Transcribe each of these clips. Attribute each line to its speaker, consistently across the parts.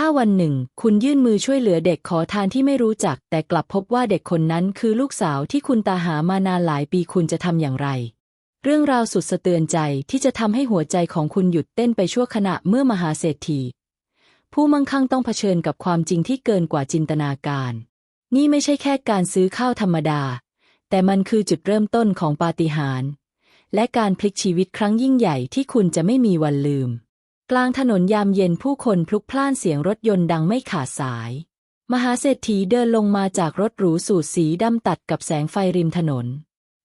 Speaker 1: ถ้าวันหนึ่ง คุณยื่นมือช่วยเหลือเด็กขอทานที่ไม่รู้จัก แต่กลับพบว่าเด็กคนนั้นคือลูกสาวที่คุณตาหามานานหลายปีคุณจะทำอย่างไร เรื่องราวสุดสะเตือนใจที่จะทำให้หัวใจของคุณหยุดเต้นไปชั่วขณะเมื่อมหาเศรษฐี ผู้มั่งคั่งต้องเผชิญกับความจริงที่เกินกว่าจินตนาการ นี่ไม่ใช่แค่การซื้อข้าวธรรมดา แต่มันคือจุดเริ่มต้นของปาฏิหาริย์และการพลิกชีวิตครั้งยิ่งใหญ่ที่คุณจะไม่มีวันลืม กลางถนนยามเย็นผู้คนพลุกพล่านเสียงรถยนต์ดังไม่ขาดสาย มหาเศรษฐีเดินลงมาจากรถหรูสูทสีดำตัดกับแสงไฟริมถนน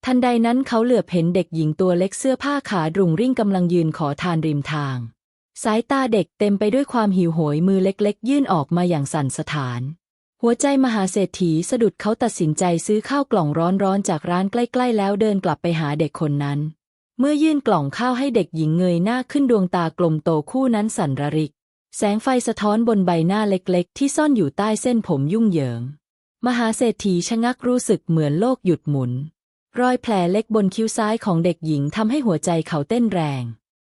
Speaker 1: ทันใดนั้นเขาเหลือบเห็นเด็กหญิงตัวเล็กเสื้อผ้าขาดรุงริ่งกำลังยืนขอทานริมทาง สายตาเด็กเต็มไปด้วยความหิวโหยมือเล็กๆ ยื่นออกมาอย่างสั่นสะท้าน หัวใจมหาเศรษฐีสะดุดเขาตัดสินใจซื้อข้าวกล่องร้อนๆจากร้านใกล้ ๆ แล้วเดินกลับไปหาเด็กคนนั้น เมื่อยื่นกล่องข้าวให้เด็กหญิงเงยหน้าขึ้นดวงตากลมโตคู่นั้นสั่นระริก แสงไฟสะท้อนบนใบหน้าเล็กๆ ที่ซ่อนอยู่ใต้เส้นผมยุ่งเหยิง มหาเศรษฐีชะงักรู้สึกเหมือนโลกหยุดหมุน รอยแผลเล็กบนคิ้วซ้ายของเด็กหญิงทำให้หัวใจเขาเต้นแรง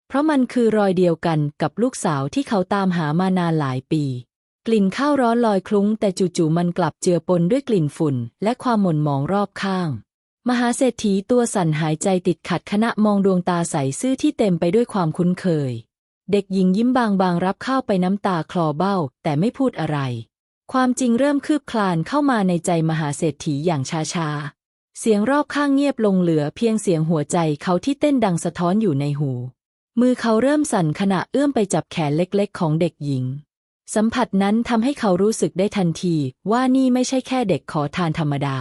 Speaker 1: เพราะมันคือรอยเดียวกันกับลูกสาวที่เขาตามหามานานหลายปี กลิ่นข้าวร้อนลอยคลุ้ง แต่จู่ๆมันกลับเจือปนด้วยกลิ่นฝุ่น และความหม่นหมองรอบข้าง มหาเศรษฐีตัวสั่นหายใจติดขัดขณะมองดวงตาใสซื่อที่เต็มไปด้วยความคุ้นเคย เด็กหญิงยิ้มบางๆรับข้าวไปน้ำตาคลอเบ้า แต่ไม่พูดอะไร ความจริงเริ่มคืบคลานเข้ามาในใจมหาเศรษฐีอย่างช้าๆ เสียงรอบข้างเงียบลงเหลือเพียงเสียงหัวใจเขาที่เต้นดังสะท้อนอยู่ในหู มือเขาเริ่มสั่นขณะเอื้อมไปจับแขนเล็กๆ ของเด็กหญิง สัมผัสนั้นทำให้เขารู้สึกได้ทันทีว่านี่ไม่ใช่แค่เด็กขอทานธรรมดา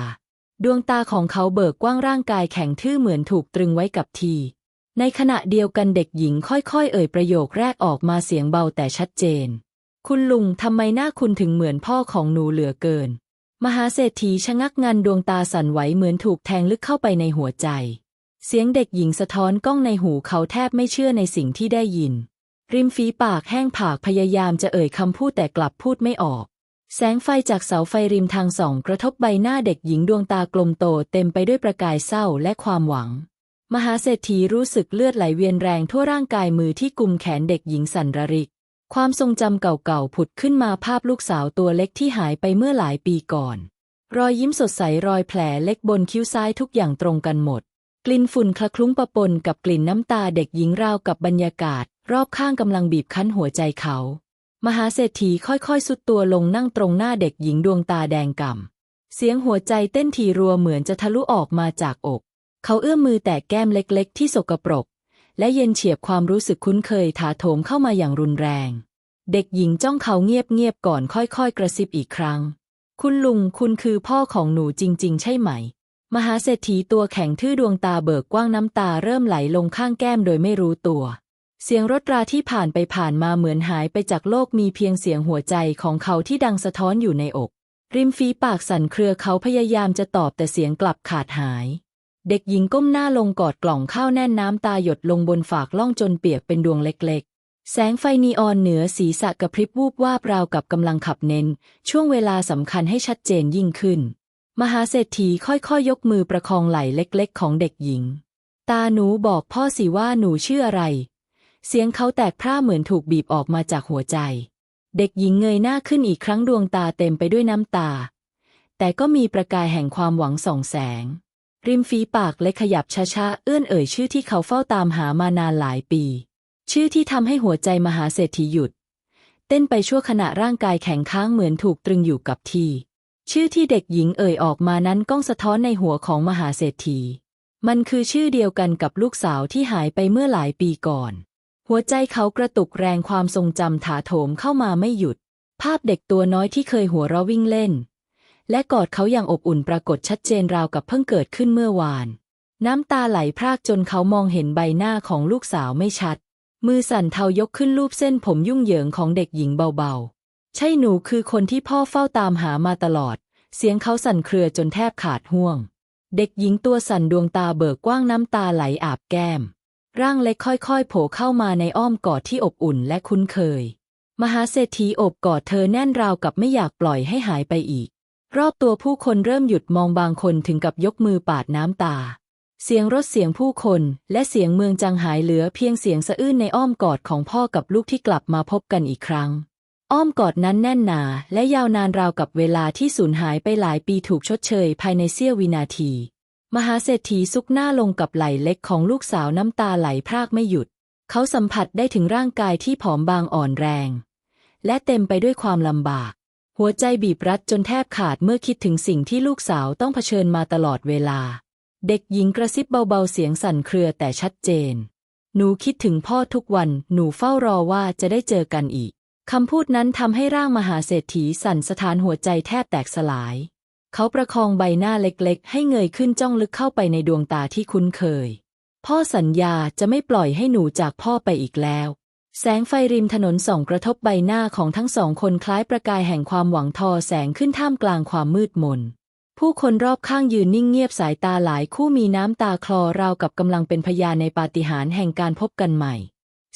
Speaker 1: ดวงตาของเขาเบิกกว้างร่างกายแข็งทื่อเหมือนถูกตรึงไว้กับที ในขณะเดียวกันเด็กหญิงค่อยๆ เอ่ยประโยคแรกออกมาเสียงเบาแต่ชัดเจน คุณลุงทำไมหน้าคุณถึงเหมือนพ่อของหนูเหลือเกิน มหาเศรษฐีชะงักงันดวงตาสั่นไหวเหมือนถูกแทงลึกเข้าไปในหัวใจ เสียงเด็กหญิงสะท้อนก้องในหูเขาแทบไม่เชื่อในสิ่งที่ได้ยิน ริมฝีปากแห้งผากพยายามจะเอ่ยคำพูดแต่กลับพูดไม่ออก แสงไฟจากเสาไฟริมทางส่องกระทบใบหน้าเด็กหญิงดวงตากลมโตเต็มไปด้วยประกายเศร้าและความหวัง มหาเศรษฐีรู้สึกเลือดไหลเวียนแรงทั่วร่างกายมือที่กุมแขนเด็กหญิงสั่นระริก ความทรงจำเก่าๆผุดขึ้นมาภาพลูกสาวตัวเล็กที่หายไปเมื่อหลายปีก่อน รอยยิ้มสดใสรอยแผลเล็กบนคิ้วซ้ายทุกอย่างตรงกันหมด กลิ่นฝุ่นคละคลุ้งปะปนกับกลิ่นน้ำตาเด็กหญิงราวกับบรรยากาศ รอบข้างกำลังบีบคั้นหัวใจเขา มหาเศรษฐีค่อยๆ สุดตัวลงนั่งตรงหน้าเด็กหญิงดวงตาแดงก่ำ เสียงหัวใจเต้นทีรัวเหมือนจะทะลุออกมาจากอก เขาเอื้อมมือแตะแก้มเล็กๆ ที่สกปรก และเย็นเฉียบความรู้สึกคุ้นเคยถาโถมเข้ามาอย่างรุนแรง เด็กหญิงจ้องเขาเงียบๆก่อนค่อยๆ กระซิบอีกครั้ง คุณลุงคุณคือพ่อของหนูจริง ๆ ใช่ไหม มหาเศรษฐีตัวแข็งทื่อดวงตาเบิกกว้างน้ำตาเริ่มไหลลงข้างแก้มโดยไม่รู้ตัว เสียงรถราที่ผ่านไปผ่านมาเหมือนหายไปจากโลกมีเพียงเสียงหัวใจของเขาที่ดังสะท้อนอยู่ในอก ริมฝีปากสั่นเครือเขาพยายามจะตอบแต่เสียงกลับขาดหาย เด็กหญิงก้มหน้าลงกอดกล่องข้าวแน่นน้ำตาหยดลงบนฝากล่องจนเปียกเป็นดวงเล็กๆ แสงไฟนีออนเหนือศีรษะกระพริบวูบวาบราวกับกำลังขับเน้น ช่วงเวลาสำคัญให้ชัดเจนยิ่งขึ้น มหาเศรษฐีค่อยๆยกมือประคองไหล่เล็ก ๆ ของเด็กหญิง ตาหนูบอกพ่อสิว่าหนูชื่ออะไร เสียงเขาแตกพร่าเหมือนถูกบีบออกมาจากหัวใจ เด็กหญิงเงยหน้าขึ้นอีกครั้งดวงตาเต็มไปด้วยน้ำตา แต่ก็มีประกายแห่งความหวังส่องแสง ริมฝีปากเล็กขยับช้าๆเอื้อนเอ่ยชื่อที่เขาเฝ้าตามหามานานหลายปี ชื่อที่ทำให้หัวใจมหาเศรษฐีหยุด เต้นไปชั่วขณะร่างกายแข็งค้างเหมือนถูกตรึงอยู่กับที่ ชื่อที่เด็กหญิงเอ่ยออกมานั้นก้องสะท้อนในหัวของมหาเศรษฐี มันคือชื่อเดียวกันกับลูกสาวที่หายไปเมื่อหลายปีก่อน หัวใจเขากระตุกแรงความทรงจำถาโถมเข้ามาไม่หยุด ภาพเด็กตัวน้อยที่เคยหัวเราะวิ่งเล่น และกอดเขาอย่างอบอุ่นปรากฏชัดเจนราวกับเพิ่งเกิดขึ้นเมื่อวาน น้ำตาไหลพรากจนเขามองเห็นใบหน้าของลูกสาวไม่ชัด มือสั่นเทายกขึ้นลูบเส้นผมยุ่งเหยิงของเด็กหญิงเบาๆ ใช่หนูคือคนที่พ่อเฝ้าตามหามาตลอด เสียงเขาสั่นเครือจนแทบขาดห่วง เด็กหญิงตัวสั่นดวงตาเบิกกว้างน้ำตาไหลอาบแก้ม ร่างเล็กค่อยๆ โผล่เข้ามาในอ้อมกอดที่อบอุ่นและคุ้นเคย มหาเศรษฐีโอบกอดเธอแน่นราวกับไม่อยากปล่อยให้หายไปอีก รอบตัวผู้คนเริ่มหยุดมองบางคนถึงกับยกมือปาดน้ำตา เสียงรถเสียงผู้คนและเสียงเมืองจังหายเหลือเพียงเสียงสะอื้นในอ้อมกอดของพ่อกับลูกที่กลับมาพบกันอีกครั้ง อ้อมกอดนั้นแน่นหนาและยาวนานราวกับเวลาที่สูญหายไปหลายปีถูกชดเชยภายในเสี้ยววินาที มหาเศรษฐีซุกหน้าลงกับไหล่เล็กของลูกสาวน้ำตาไหลพรากไม่หยุด เขาสัมผัสได้ถึงร่างกายที่ผอมบางอ่อนแรง และเต็มไปด้วยความลำบาก หัวใจบีบรัดจนแทบขาดเมื่อคิดถึงสิ่งที่ลูกสาวต้องเผชิญมาตลอดเวลา เด็กหญิงกระซิบเบาๆเสียงสั่นเครือแต่ชัดเจน หนูคิดถึงพ่อทุกวัน หนูเฝ้ารอว่าจะได้เจอกันอีกคำพูดนั้นทำให้ร่างมหาเศรษฐีสั่นสะท้านหัวใจแทบแตกสลาย เขาประคองใบหน้าเล็กๆ ให้เงยขึ้นจ้องลึกเข้าไปในดวงตาที่คุ้นเคย พ่อสัญญาจะไม่ปล่อยให้หนูจากพ่อไปอีกแล้ว แสงไฟริมถนนส่องกระทบใบหน้าของทั้งสองคนคล้ายประกายแห่งความหวังทอแสงขึ้นท่ามกลางความมืดมน ผู้คนรอบข้างยืนนิ่งเงียบสายตาหลายคู่มีน้ำตาคลอราวกับกำลังเป็นพยานในปาฏิหาริย์แห่งการพบกันใหม่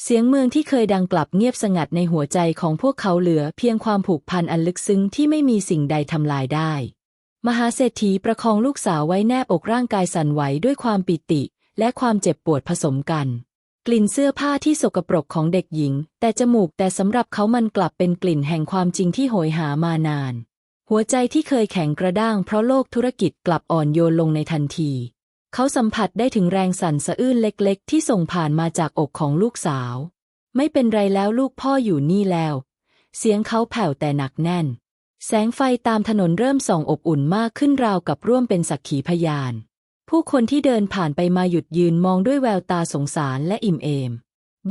Speaker 1: เสียงเมืองที่เคยดังกลับเงียบสงัดในหัวใจของพวกเขาเหลือเพียงความผูกพันอันลึกซึ้งที่ไม่มีสิ่งใดทำลายได้ มหาเศรษฐีประคองลูกสาวไว้แนบอกร่างกายสั่นไหวด้วยความปิติ และความเจ็บปวดผสมกัน กลิ่นเสื้อผ้าที่สกปรกของเด็กหญิง แต่จมูกแต่สำหรับเขามันกลับเป็นกลิ่นแห่งความจริงที่โหยหามานาน หัวใจที่เคยแข็งกระด้างเพราะโลกธุรกิจกลับอ่อนโยนลงในทันที เขาสัมผัสได้ถึงแรงสั่นสะอื้นเล็ก ๆ ที่ส่งผ่านมาจากอกของลูกสาว ไม่เป็นไรแล้วลูกพ่ออยู่นี่แล้ว เสียงเขาแผ่วแต่หนักแน่น แสงไฟตามถนนเริ่มส่องอบอุ่นมากขึ้นราวกับร่วมเป็นสักขีพยาน ผู้คนที่เดินผ่านไปมาหยุดยืนมองด้วยแววตาสงสารและอิ่มเอม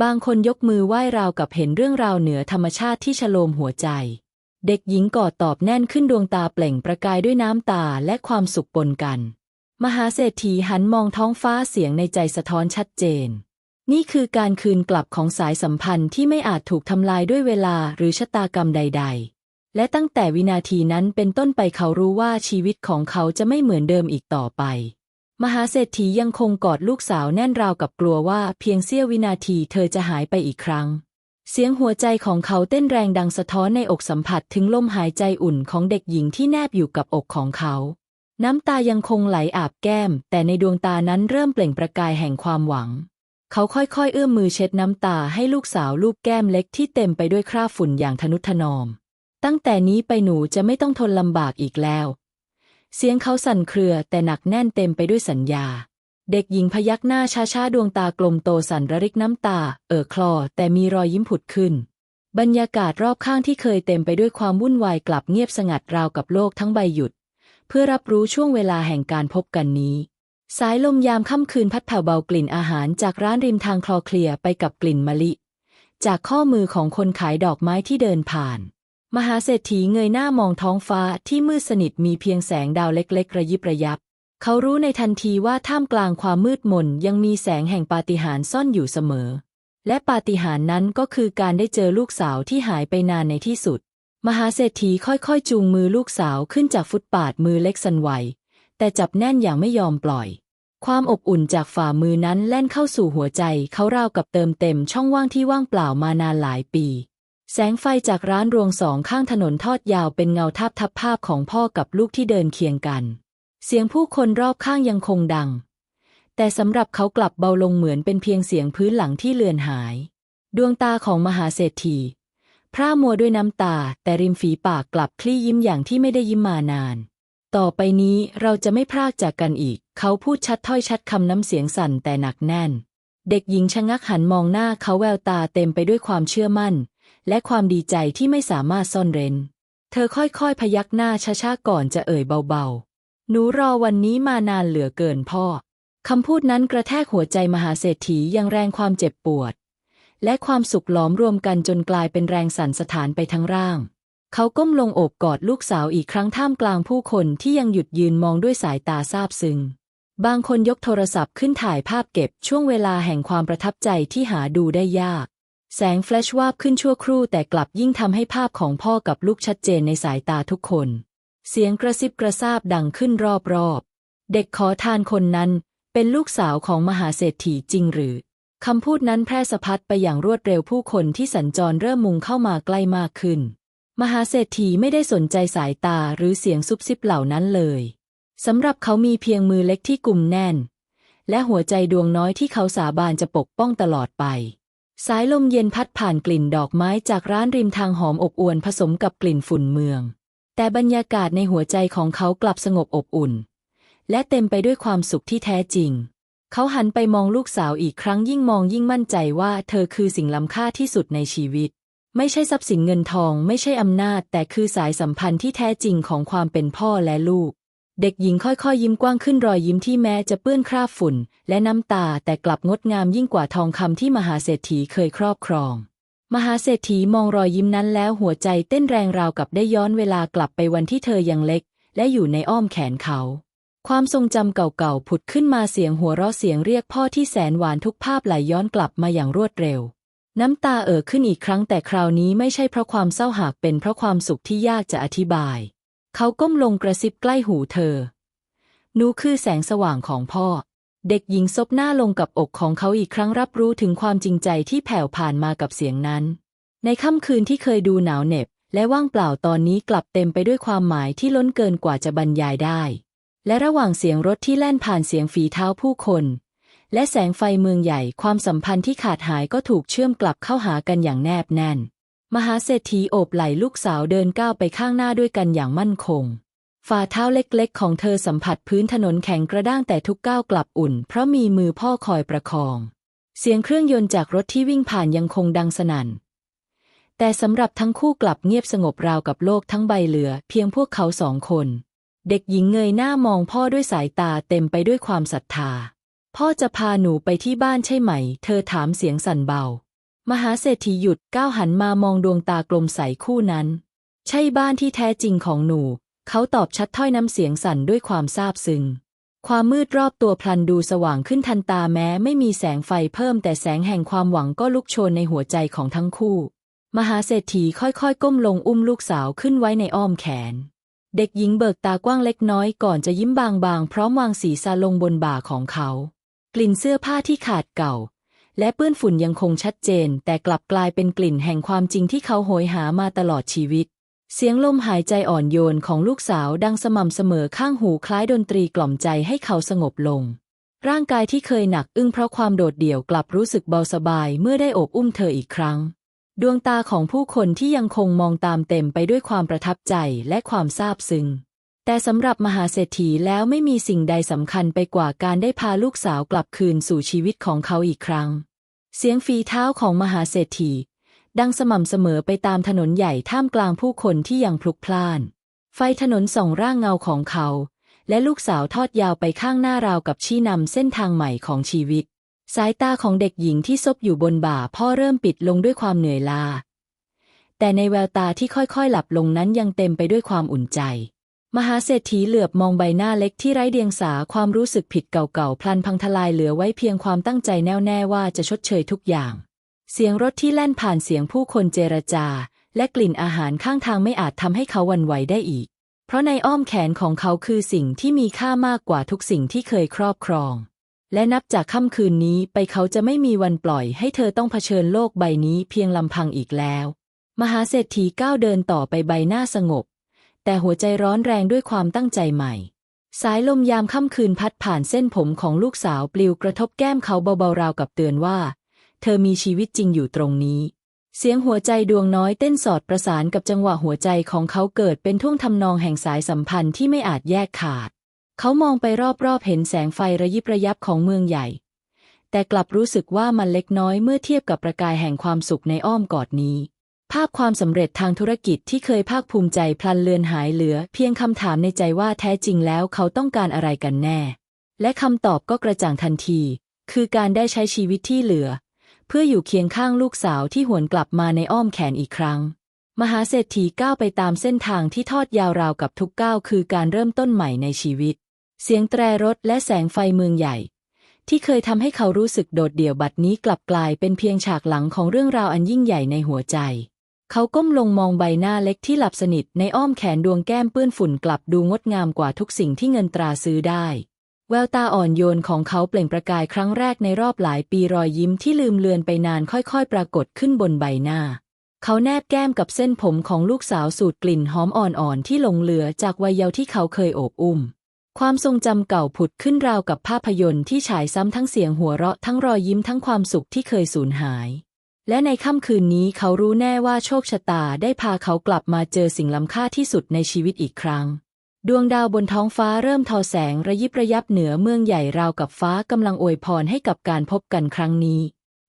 Speaker 1: บางคนยกมือไหว้ราวกับเห็นเรื่องราวเหนือธรรมชาติที่ฉโลมหัวใจ เด็กหญิงกอดตอบแน่นขึ้นดวงตาเปล่งประกายด้วยน้ำตาและความสุขปนกัน มหาเศรษฐีหันมองท้องฟ้าเสียงในใจสะท้อนชัดเจน นี่คือการคืนกลับของสายสัมพันธ์ที่ไม่อาจถูกทำลายด้วยเวลาหรือชะตากรรมใด ๆ และตั้งแต่วินาทีนั้นเป็นต้นไปเขารู้ว่าชีวิตของเขาจะไม่เหมือนเดิมอีกต่อไป มหาเศรษฐียังคงกอดลูกสาวแน่นราวกับกลัวว่าเพียงเสี้ยววินาทีเธอจะหายไปอีกครั้ง เสียงหัวใจของเขาเต้นแรงดังสะท้อนในอกสัมผัสถึงลมหายใจอุ่นของเด็กหญิงที่แนบอยู่กับอกของเขา น้ำตายังคงไหลอาบแก้ม แต่ในดวงตานั้นเริ่มเปล่งประกายแห่งความหวัง เขาค่อยๆ เอื้อมมือเช็ดน้ำตาให้ลูกสาวลูกแก้มเล็กที่เต็มไปด้วยคราบฝุ่นอย่างทนุถนอม ตั้งแต่นี้ไปหนูจะไม่ต้องทนลำบากอีกแล้ว เสียงเขาสั่นเครือแต่หนักแน่นเต็มไปด้วยสัญญา เด็กหญิงพยักหน้าช้าๆ ดวงตากลมโตสั่นระริกน้ำตา เอ่อคลอ แต่มีรอยยิ้มผุดขึ้น บรรยากาศรอบข้างที่เคยเต็มไปด้วยความวุ่นวายกลับเงียบสงัดราวกับโลกทั้งใบหยุด เพื่อรับรู้ช่วงเวลาแห่งการพบกันนี้ สายลมยามค่ำคืนพัดแผ่วเบากลิ่นอาหารจากร้านริมทางคลอเคลียไปกับกลิ่นมะลิ จากข้อมือของคนขายดอกไม้ที่เดินผ่าน มหาเศรษฐีเงยหน้ามองท้องฟ้าที่มืดสนิทมีเพียงแสงดาวเล็กๆ ระยิบระยับ เขารู้ในทันทีว่าท่ามกลางความมืดมนยังมีแสงแห่งปาฏิหาริย์ซ่อนอยู่เสมอ และปาฏิหาริย์นั้นก็คือการได้เจอลูกสาวที่หายไปนานในที่สุด มหาเศรษฐีค่อยๆ จูงมือลูกสาวขึ้นจากฟุตปาดมือเล็กสันไหว แต่จับแน่นอย่างไม่ยอมปล่อย ความอบอุ่นจากฝ่ามือนั้นแล่นเข้าสู่หัวใจเขาราวกับเติมเต็มช่องว่างที่ว่างเปล่ามานานหลายปี แสงไฟจากร้านรวงสองข้างถนนทอดยาวเป็นเงาทับทับภาพของพ่อกับลูกที่เดินเคียงกัน เสียงผู้คนรอบข้างยังคงดัง แต่สำหรับเขากลับเบาลงเหมือนเป็นเพียงเสียงพื้นหลังที่เลือนหาย ดวงตาของมหาเศรษฐี พร่ามัวด้วยน้ำตา แต่ริมฝีปากกลับคลี่ยิ้มอย่างที่ไม่ได้ยิ้มมานาน ต่อไปนี้เราจะไม่พรากจากกันอีก เขาพูดชัดถ้อยชัดคำน้ำเสียงสั่นแต่หนักแน่น เด็กหญิงชะงักหันมองหน้าเขาแววตาเต็มไปด้วยความเชื่อมั่น และความดีใจที่ไม่สามารถซ่อนเร้น เธอค่อยๆ พยักหน้าช้าๆก่อนจะเอ่ยเบาๆ หนูรอวันนี้มานานเหลือเกินพ่อ คำพูดนั้นกระแทกหัวใจมหาเศรษฐีย่างแรงความเจ็บปวด และความสุขหลอมรวมกันจนกลายเป็นแรงสั่นสะท้านไปทั้งร่าง เขาก้มลงโอบกอดลูกสาวอีกครั้งท่ามกลางผู้คนที่ยังหยุดยืนมองด้วยสายตาซาบซึ้งบางคนยกโทรศัพท์ขึ้นถ่ายภาพเก็บช่วงเวลาแห่งความประทับใจที่หาดูได้ยาก แสงแฟลชวาบขึ้นชั่วครู่แต่กลับยิ่งทำให้ภาพของพ่อกับลูกชัดเจนในสายตาทุกคน เสียงกระซิบกระซาบดังขึ้นรอบๆ เด็กขอทานคนนั้น เป็นลูกสาวของมหาเศรษฐีจริงหรือคำพูดนั้นแพร่สะพัดไปอย่างรวดเร็วผู้คนที่สัญจรเริ่มมุงเข้ามาใกล้มากขึ้น มหาเศรษฐีไม่ได้สนใจสายตาหรือเสียงซุบซิบเหล่านั้นเลยสำหรับเขามีเพียงมือเล็กที่กุมแน่น และหัวใจดวงน้อยที่เขาสาบานจะปกป้องตลอดไป สายลมเย็นพัดผ่านกลิ่นดอกไม้จากร้านริมทางหอมอบอวนผสมกับกลิ่นฝุ่นเมือง แต่บรรยากาศในหัวใจของเขากลับสงบอบอุ่น และเต็มไปด้วยความสุขที่แท้จริง เขาหันไปมองลูกสาวอีกครั้งยิ่งมองยิ่งมั่นใจว่าเธอคือสิ่งล้ำค่าที่สุดในชีวิต ไม่ใช่ทรัพย์สินเงินทอง ไม่ใช่อำนาจ แต่คือสายสัมพันธ์ที่แท้จริงของความเป็นพ่อและลูก เด็กหญิงค่อยๆ ยิ้มกว้างขึ้นรอยยิ้มที่แม้จะเปื้อนคราบฝุ่น และน้ำตาแต่กลับงดงามยิ่งกว่าทองคำที่มหาเศรษฐีเคยครอบครอง มหาเศรษฐีมองรอยยิ้มนั้นแล้วหัวใจเต้นแรงราวกับได้ย้อนเวลากลับไปวันที่เธอยังเล็ก และอยู่ในอ้อมแขนเขา ความทรงจำเก่าๆผุดขึ้นมาเสียงหัวเราะเสียงเรียกพ่อที่แสนหวานทุกภาพไหลย้อนกลับมาอย่างรวดเร็ว น้ำตาเอ่อขึ้นอีกครั้งแต่คราวนี้ไม่ใช่เพราะความเศร้าหากเป็นเพราะความสุขที่ยากจะอธิบาย เขาก้มลงกระซิบใกล้หูเธอ หนูคือแสงสว่างของพ่อ เด็กหญิงซบหน้าลงกับอกของเขาอีกครั้งรับรู้ถึงความจริงใจที่แผ่วผ่านมากับเสียงนั้น ในค่ำคืนที่เคยดูหนาวเหน็บ และว่างเปล่าตอนนี้กลับเต็มไปด้วยความหมายที่ล้นเกินกว่าจะบรรยายได้ และระหว่างเสียงรถที่แล่นผ่านเสียงฝีเท้าผู้คน และแสงไฟเมืองใหญ่ความสัมพันธ์ที่ขาดหายก็ถูกเชื่อมกลับเข้าหากันอย่างแนบแน่น มหาเศรษฐีโอบไหล่ลูกสาวเดินก้าวไปข้างหน้าด้วยกันอย่างมั่นคง ฝ่าเท้าเล็กๆ ของเธอสัมผัสพื้นถนนแข็งกระด้างแต่ทุกก้าวกลับอุ่น เพราะมีมือพ่อคอยประคอง เสียงเครื่องยนต์จากรถที่วิ่งผ่านยังคงดังสนั่น แต่สำหรับทั้งคู่กลับเงียบสงบราวกับโลกทั้งใบเหลือ เพียงพวกเขาสองคน เด็กหญิงเงยหน้ามองพ่อด้วยสายตาเต็มไปด้วยความศรัทธา พ่อจะพาหนูไปที่บ้านใช่ไหม เธอถามเสียงสั่นเบา มหาเศรษฐีหยุดก้าวหันมามองดวงตากลมใสคู่นั้น ใช่บ้านที่แท้จริงของหนู เขาตอบชัดถ้อยน้ำเสียงสั่นด้วยความซาบซึ้งความมืดรอบตัวพลันดูสว่างขึ้นทันตาแม้ไม่มีแสงไฟเพิ่มแต่แสงแห่งความหวังก็ลุกโชนในหัวใจของทั้งคู่ มหาเศรษฐีค่อยๆ ก้มลงอุ้มลูกสาวขึ้นไว้ในอ้อมแขน เด็กหญิงเบิกตากว้างเล็กน้อยก่อนจะยิ้มบางๆ พร้อมวางศีรษะลงบนบ่าของเขา กลิ่นเสื้อผ้าที่ขาดเก่า และเปื้อนฝุ่นยังคงชัดเจน แต่กลับกลายเป็นกลิ่นแห่งความจริงที่เขาโหยหามาตลอดชีวิต เสียงลมหายใจอ่อนโยนของลูกสาวดังสม่ำเสมอข้างหูคล้ายดนตรีกล่อมใจให้เขาสงบลง ร่างกายที่เคยหนักอึ้งเพราะความโดดเดี่ยวกลับรู้สึกเบาสบายเมื่อได้อบอุ้มเธออีกครั้ง ดวงตาของผู้คนที่ยังคงมองตามเต็มไปด้วยความประทับใจและความซาบซึ้งแต่สำหรับมหาเศรษฐีแล้วไม่มีสิ่งใดสำคัญไปกว่าการได้พาลูกสาวกลับคืนสู่ชีวิตของเขาอีกครั้ง เสียงฝีเท้าของมหาเศรษฐี ดังสม่ำเสมอไปตามถนนใหญ่ท่ามกลางผู้คนที่ยังพลุกพล่าน ไฟถนนส่องร่างเงาของเขา และลูกสาวทอดยาวไปข้างหน้าราวกับชี้นำเส้นทางใหม่ของชีวิต สายตาของเด็กหญิงที่ซบอยู่บนบ่าพ่อเริ่มปิดลงด้วยความเหนื่อยล้าแต่ในแววตาที่ค่อยๆ หลับลงนั้นยังเต็มไปด้วยความอุ่นใจ มหาเศรษฐีเหลือบมองใบหน้าเล็กที่ไร้เดียงสาความรู้สึกผิดเก่าๆ พลันพังทลายเหลือไว้เพียงความตั้งใจแน่วแน่ว่าจะชดเชยทุกอย่าง เสียงรถที่แล่นผ่านเสียงผู้คนเจรจา และกลิ่นอาหารข้างทางไม่อาจทำให้เขาวันไหวได้อีก เพราะในอ้อมแขนของเขาคือสิ่งที่มีค่ามากกว่าทุกสิ่งที่เคยครอบครอง และนับจากค่ำคืนนี้ไปเขาจะไม่มีวันปล่อยให้เธอต้องเผชิญโลกใบนี้เพียงลำพังอีกแล้ว มหาเศรษฐีก้าวเดินต่อไปใบหน้าสงบ แต่หัวใจร้อนแรงด้วยความตั้งใจใหม่ สายลมยามค่ำคืนพัดผ่านเส้นผมของลูกสาวปลิวกระทบแก้มเขาเบาๆราวกับเตือนว่า เธอมีชีวิตจริงอยู่ตรงนี้ เสียงหัวใจดวงน้อยเต้นสอดประสานกับจังหวะหัวใจของเขาเกิดเป็นท่วงทำนองแห่งสายสัมพันธ์ที่ไม่อาจแยกขาด เขามองไปรอบๆเห็นแสงไฟระยิบระยับของเมืองใหญ่ แต่กลับรู้สึกว่ามันเล็กน้อยเมื่อเทียบกับประกายแห่งความสุขในอ้อมกอดนี้ ภาพความสำเร็จทางธุรกิจที่เคยภาคภูมิใจพลันเลือนหายเหลือ เพียงคำถามในใจว่าแท้จริงแล้วเขาต้องการอะไรกันแน่ และคำตอบก็กระจ่างทันที คือการได้ใช้ชีวิตที่เหลือ เพื่ออยู่เคียงข้างลูกสาวที่หวนกลับมาในอ้อมแขนอีกครั้ง มหาเศรษฐีก้าวไปตามเส้นทางที่ทอดยาวราวกับทุกก้าวคือการเริ่มต้นใหม่ในชีวิต เสียงแตรรถและแสงไฟเมืองใหญ่ที่เคยทำให้เขารู้สึกโดดเดี่ยวบัดนี้กลับกลายเป็นเพียงฉากหลังของเรื่องราวอันยิ่งใหญ่ในหัวใจ เขาก้มลงมองใบหน้าเล็กที่หลับสนิทในอ้อมแขนดวงแก้มเปื้อนฝุ่นกลับดูงดงามกว่าทุกสิ่งที่เงินตราซื้อได้ แววตาอ่อนโยนของเขาเปล่งประกายครั้งแรกในรอบหลายปีรอยยิ้มที่ลืมเลือนไปนานค่อยๆ ปรากฏขึ้นบนใบหน้า เขาแนบแก้มกับเส้นผมของลูกสาวสูดกลิ่นหอมอ่อนๆที่หลงเหลือจากวัยเยาว์ที่เขาเคยโอบอุ้มความทรงจำเก่าผุดขึ้นราวกับภาพยนตร์ที่ฉายซ้ำทั้งเสียงหัวเราะทั้งรอยยิ้มทั้งความสุขที่เคยสูญหาย และในค่ำคืนนี้เขารู้แน่ว่าโชคชะตาได้พาเขากลับมาเจอสิ่งล้ำค่าที่สุดในชีวิตอีกครั้ง ดวงดาวบนท้องฟ้าเริ่มทอแสงระยิบระยับเหนือเมืองใหญ่ราวกับฟ้ากำลังอวยพรให้กับการพบกันครั้งนี้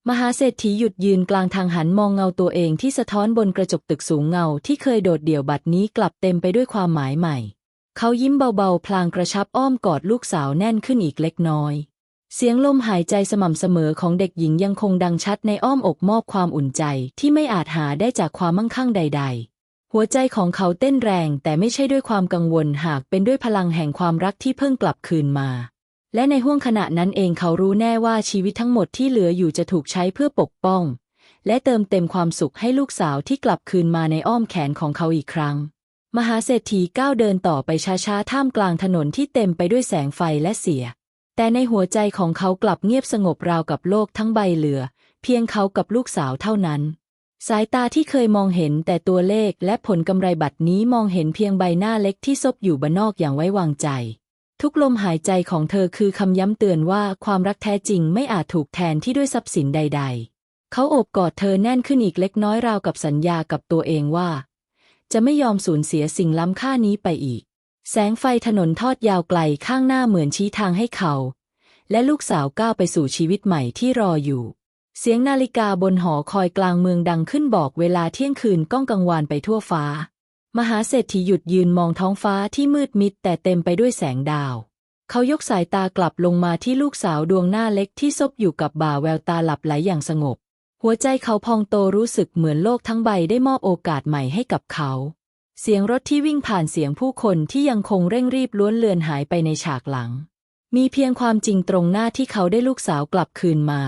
Speaker 1: มหาเศรษฐีหยุดยืนกลางทางหันมองเงาตัวเองที่สะท้อนบนกระจกตึกสูงเงาที่เคยโดดเดี่ยวบัดนี้กลับเต็มไปด้วยความหมายใหม่ เขายิ้มเบาๆ พลางกระชับอ้อมกอดลูกสาวแน่นขึ้นอีกเล็กน้อย เสียงลมหายใจสม่ำเสมอของเด็กหญิงยังคงดังชัดในอ้อมอกมอบความอุ่นใจที่ไม่อาจหาได้จากความมั่งคั่งใด ๆ หัวใจของเขาเต้นแรงแต่ไม่ใช่ด้วยความกังวลหากเป็นด้วยพลังแห่งความรักที่เพิ่งกลับคืนมา และในห้วงขณะนั้นเองเขารู้แน่ว่าชีวิตทั้งหมดที่เหลืออยู่จะถูกใช้เพื่อปกป้อง และเติมเต็มความสุขให้ลูกสาวที่กลับคืนมาในอ้อมแขนของเขาอีกครั้ง มหาเศรษฐีก้าวเดินต่อไปช้าๆท่ามกลางถนนที่เต็มไปด้วยแสงไฟและเสีย แต่ในหัวใจของเขากลับเงียบสงบราวกับโลกทั้งใบเหลือ เพียงเขากับลูกสาวเท่านั้น สายตาที่เคยมองเห็นแต่ตัวเลขและผลกำไรบัตรนี้มองเห็นเพียงใบหน้าเล็กที่ซบอยู่บนนอกอย่างไว้วางใจ ทุกลมหายใจของเธอคือคำย้ำเตือนว่าความรักแท้จริงไม่อาจถูกแทนที่ด้วยทรัพย์สินใด ๆ เขาโอบกอดเธอแน่นขึ้นอีกเล็กน้อยราวกับสัญญากับตัวเองว่า จะไม่ยอมสูญเสียสิ่งล้ำค่านี้ไปอีก แสงไฟถนนทอดยาวไกลข้างหน้าเหมือนชี้ทางให้เขา และลูกสาวก้าวไปสู่ชีวิตใหม่ที่รออยู่ เสียงนาฬิกาบนหอคอยกลางเมืองดังขึ้นบอกเวลาเที่ยงคืนก้องกังวานไปทั่วฟ้า มหาเศรษฐีหยุดยืนมองท้องฟ้าที่มืดมิดแต่เต็มไปด้วยแสงดาว เขายกสายตากลับลงมาที่ลูกสาวดวงหน้าเล็กที่ซบอยู่กับบ่าแววตาหลับไหลอย่างสงบ หัวใจเขาพองโตรู้สึกเหมือนโลกทั้งใบได้มอบโอกาสใหม่ให้กับเขา เสียงรถที่วิ่งผ่านเสียงผู้คนที่ยังคงเร่งรีบล้วนเลือนหายไปในฉากหลัง มีเพียงความจริงตรงหน้าที่เขาได้ลูกสาวกลับคืนมา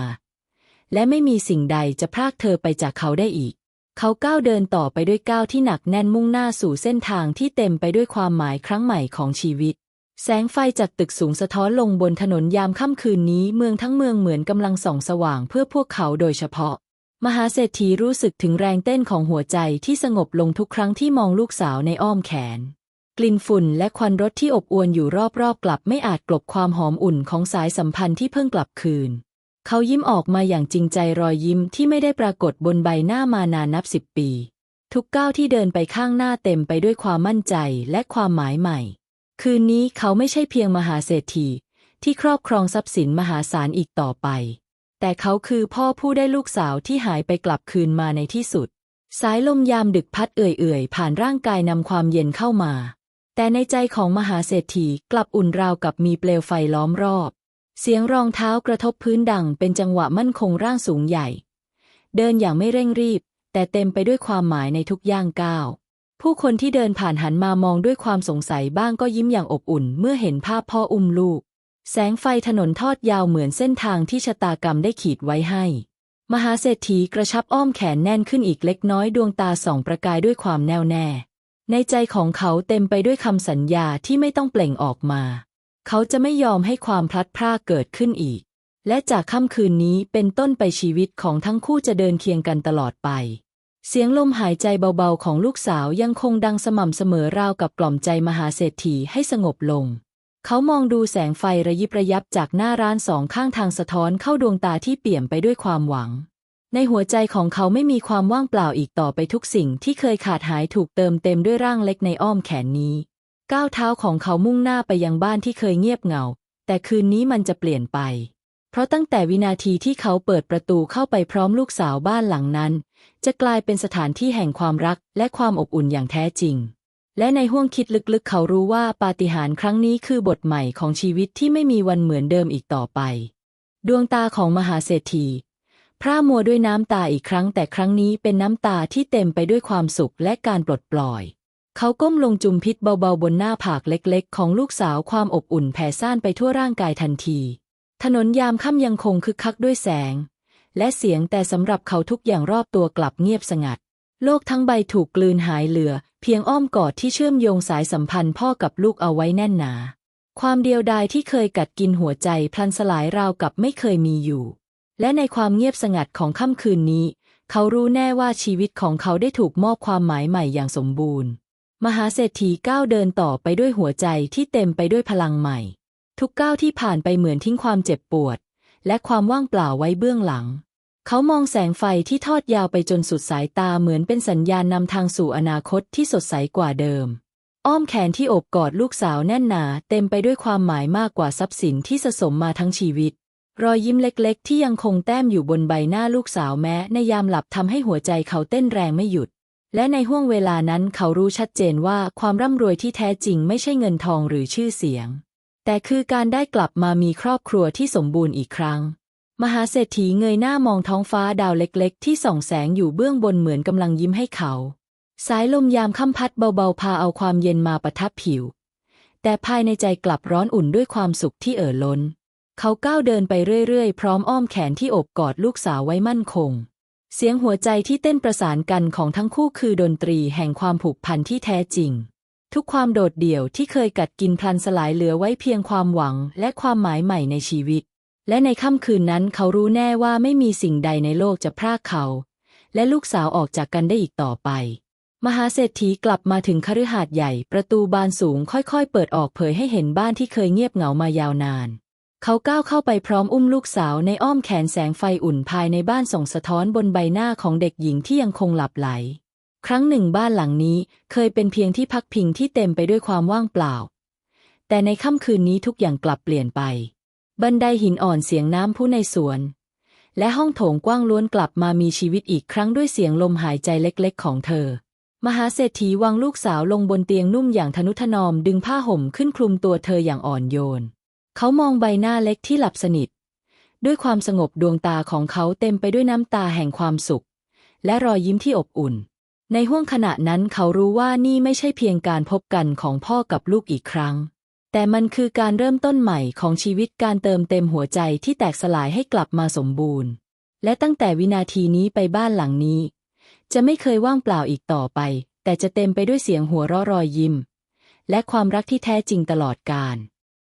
Speaker 1: และไม่มีสิ่งใดจะพรากเธอไปจากเขาได้อีก เขาก้าวเดินต่อไปด้วยก้าวที่หนักแน่นมุ่งหน้าสู่เส้นทางที่เต็มไปด้วยความหมายครั้งใหม่ของชีวิต แสงไฟจากตึกสูงสะท้อนลงบนถนนยามค่ำคืนนี้เมืองทั้งเมืองเหมือนกำลังส่องสว่างเพื่อพวกเขาโดยเฉพาะ มหาเศรษฐีรู้สึกถึงแรงเต้นของหัวใจที่สงบลงทุกครั้งที่มองลูกสาวในอ้อมแขน กลิ่นฝุ่นและควันรถที่อบอวลอยู่รอบๆ กลับไม่อาจกลบความหอมอุ่นของสายสัมพันธ์ที่เพิ่งกลับคืน เขายิ้มออกมาอย่างจริงใจรอยยิ้มที่ไม่ได้ปรากฏบนใบหน้ามานานนับสิบปี ทุกก้าวที่เดินไปข้างหน้าเต็มไปด้วยความมั่นใจและความหมายใหม่ คืนนี้เขาไม่ใช่เพียงมหาเศรษฐีที่ครอบครองทรัพย์สินมหาศาลอีกต่อไป แต่เขาคือพ่อผู้ได้ลูกสาวที่หายไปกลับคืนมาในที่สุด สายลมยามดึกพัดเอื่อยๆ ผ่านร่างกายนำความเย็นเข้ามา แต่ในใจของมหาเศรษฐีกลับอุ่นราวกับมีเปลวไฟล้อมรอบ เสียงรองเท้ากระทบพื้นดังเป็นจังหวะมั่นคงร่างสูงใหญ่ เดินอย่างไม่เร่งรีบ แต่เต็มไปด้วยความหมายในทุกย่างก้าวผู้คนที่เดินผ่านหันมามองด้วยความสงสัยบ้างก็ยิ้มอย่างอบอุ่นเมื่อเห็นภาพพ่ออุ้มลูก แสงไฟถนนทอดยาวเหมือนเส้นทางที่ชะตากรรมได้ขีดไว้ให้ มหาเศรษฐีกระชับอ้อมแขนแน่นขึ้นอีกเล็กน้อยดวงตาส่องประกายด้วยความแน่วแน่ ในใจของเขาเต็มไปด้วยคำสัญญาที่ไม่ต้องเปล่งออกมา เขาจะไม่ยอมให้ความพลัดพรากเกิดขึ้นอีก และจากค่ำคืนนี้เป็นต้นไปชีวิตของทั้งคู่จะเดินเคียงกันตลอดไป เสียงลมหายใจเบาๆของลูกสาวยังคงดังสม่ำเสมอราวกับกล่อมใจมหาเศรษฐีให้สงบลง เขามองดูแสงไฟระยิบระยับจากหน้าร้านสองข้างทางสะท้อนเข้าดวงตาที่เปี่ยมไปด้วยความหวัง ในหัวใจของเขาไม่มีความว่างเปล่าอีกต่อไปทุกสิ่งที่เคยขาดหายถูกเติมเต็มด้วยร่างเล็กในอ้อมแขนนี้ ก้าวเท้าของเขามุ่งหน้าไปยังบ้านที่เคยเงียบเหงา แต่คืนนี้มันจะเปลี่ยนไป เพราะตั้งแต่วินาทีที่เขาเปิดประตูเข้าไปพร้อมลูกสาวบ้านหลังนั้น จะกลายเป็นสถานที่แห่งความรักและความอบอุ่นอย่างแท้จริง และในห้วงคิดลึกๆ เขารู้ว่าปาฏิหาริย์ครั้งนี้คือบทใหม่ของชีวิตที่ไม่มีวันเหมือนเดิมอีกต่อไป ดวงตาของมหาเศรษฐีพร่ามัวด้วยน้ำตาอีกครั้งแต่ครั้งนี้เป็นน้ำตาที่เต็มไปด้วยความสุขและการปลดปล่อย เขาก้มลงจุมพิษเบาๆบนหน้าผากเล็กๆ ของลูกสาวความอบอุ่นแผ่ซ่านไปทั่วร่างกายทันที ถนนยามค่ำยังคงคึกคักด้วยแสง และเสียงแต่สำหรับเขาทุกอย่างรอบตัวกลับเงียบสงัด โลกทั้งใบถูกกลืนหายเหลือ เพียงอ้อมกอดที่เชื่อมโยงสายสัมพันธ์พ่อกับลูกเอาไว้แน่นหนา ความเดียวดายที่เคยกัดกินหัวใจพลันสลายราวกับไม่เคยมีอยู่ และในความเงียบสงัดของค่ำคืนนี้ เขารู้แน่ว่าชีวิตของเขาได้ถูกมอบความหมายใหม่อย่างสมบูรณ์ มหาเศรษฐีก้าวเดินต่อไปด้วยหัวใจที่เต็มไปด้วยพลังใหม่ ทุกก้าวที่ผ่านไปเหมือนทิ้งความเจ็บปวด และความว่างเปล่าไว้เบื้องหลัง เขามองแสงไฟที่ทอดยาวไปจนสุดสายตาเหมือนเป็นสัญญาณนำทางสู่อนาคตที่สดใสกว่าเดิม อ้อมแขนที่โอบกอดลูกสาวแน่นหนาเต็มไปด้วยความหมายมากกว่าทรัพย์สินที่สะสมมาทั้งชีวิต รอยยิ้มเล็กๆ ที่ยังคงแต้มอยู่บนใบหน้าลูกสาวแม้ในยามหลับทำให้หัวใจเขาเต้นแรงไม่หยุด และในห้วงเวลานั้นเขารู้ชัดเจนว่าความร่ำรวยที่แท้จริงไม่ใช่เงินทองหรือชื่อเสียง แต่คือการได้กลับมามีครอบครัวที่สมบูรณ์อีกครั้ง มหาเศรษฐีเงยหน้ามองท้องฟ้าดาวเล็กๆ ที่ส่องแสงอยู่เบื้องบนเหมือนกำลังยิ้มให้เขา สายลมยามค่ำพัดเบาๆ พาเอาความเย็นมาประทับผิว แต่ภายในใจกลับร้อนอุ่นด้วยความสุขที่เอ่อล้น เขาก้าวเดินไปเรื่อยๆ พร้อมอ้อมแขนที่โอบกอดลูกสาวไว้มั่นคง เสียงหัวใจที่เต้นประสานกันของทั้งคู่คือดนตรีแห่งความผูกพันที่แท้จริง ทุกความโดดเดี่ยวที่เคยกัดกินพลันสลายเหลือไว้เพียงความหวังและความหมายใหม่ในชีวิต และในค่ำคืนนั้นเขารู้แน่ว่าไม่มีสิ่งใดในโลกจะพรากเขา และลูกสาวออกจากกันได้อีกต่อไป มหาเศรษฐีกลับมาถึงคฤหาสน์ใหญ่ ประตูบานสูงค่อยๆ เปิดออกเผยให้เห็นบ้านที่เคยเงียบเหงามายาวนาน เขาก้าวเข้าไปพร้อมอุ้มลูกสาวในอ้อมแขนแสงไฟอุ่นภายในบ้านส่องสะท้อนบนใบหน้าของเด็กหญิงที่ยังคงหลับไหล ครั้งหนึ่งบ้านหลังนี้เคยเป็นเพียงที่พักพิงที่เต็มไปด้วยความว่างเปล่า แต่ในค่ำคืนนี้ทุกอย่างกลับเปลี่ยนไป บันไดหินอ่อนเสียงน้ำพุในสวน และห้องโถงกว้างล้วนกลับมามีชีวิตอีกครั้งด้วยเสียงลมหายใจเล็กๆ ของเธอ มหาเศรษฐีวางลูกสาวลงบนเตียงนุ่มอย่างทนุถนอมดึงผ้าห่มขึ้นคลุมตัวเธออย่างอ่อนโยน เขามองใบหน้าเล็กที่หลับสนิท ด้วยความสงบดวงตาของเขาเต็มไปด้วยน้ำตาแห่งความสุข และรอยยิ้มที่อบอุ่น ในห้วงขณะนั้นเขารู้ว่านี่ไม่ใช่เพียงการพบกันของพ่อกับลูกอีกครั้ง แต่มันคือการเริ่มต้นใหม่ของชีวิตการเติมเต็มหัวใจที่แตกสลายให้กลับมาสมบูรณ์ และตั้งแต่วินาทีนี้ไปบ้านหลังนี้ จะไม่เคยว่างเปล่าอีกต่อไป แต่จะเต็มไปด้วยเสียงหัวเราะรอยยิ้ม และความรักที่แท้จริงตลอดกาล